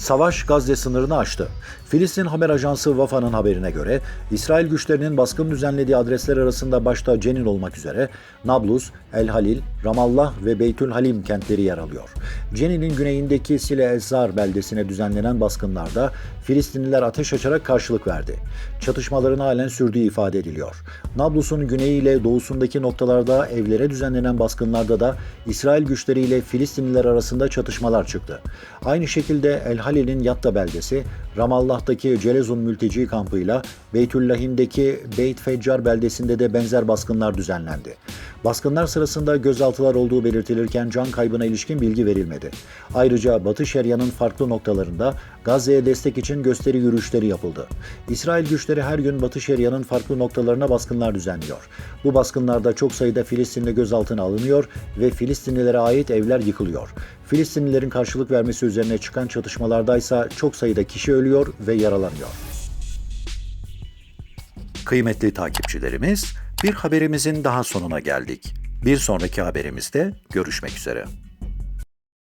Savaş Gazze sınırını aştı. Filistin haber ajansı Vafa'nın haberine göre İsrail güçlerinin baskın düzenlediği adresler arasında başta Cenin olmak üzere Nablus, El Halil, Ramallah ve Beytül Halim kentleri yer alıyor. Cenin'in güneyindeki Sile Ezzar beldesine düzenlenen baskınlarda Filistinliler ateş açarak karşılık verdi. Çatışmaların halen sürdüğü ifade ediliyor. Nablus'un güneyi ile doğusundaki noktalarda evlere düzenlenen baskınlarda da İsrail güçleriyle Filistinliler arasında çatışmalar çıktı. Aynı şekilde El Halil'in Yatta beldesi, Ramallah'taki Celezun mülteci kampıyla Beytüllahim'deki Beyt Feccar beldesinde de benzer baskınlar düzenlendi. Baskınlar sırasında gözaltılar olduğu belirtilirken can kaybına ilişkin bilgi verilmedi. Ayrıca Batı Şeria'nın farklı noktalarında Gazze'ye destek için gösteri yürüyüşleri yapıldı. İsrail güçleri her gün Batı Şeria'nın farklı noktalarına baskınlar düzenliyor. Bu baskınlarda çok sayıda Filistinli gözaltına alınıyor ve Filistinlilere ait evler yıkılıyor. Filistinlilerin karşılık vermesi üzerine çıkan çatışmalardaysa çok sayıda kişi ölüyor ve yaralanıyor. Kıymetli takipçilerimiz, bir haberimizin daha sonuna geldik. Bir sonraki haberimizde görüşmek üzere.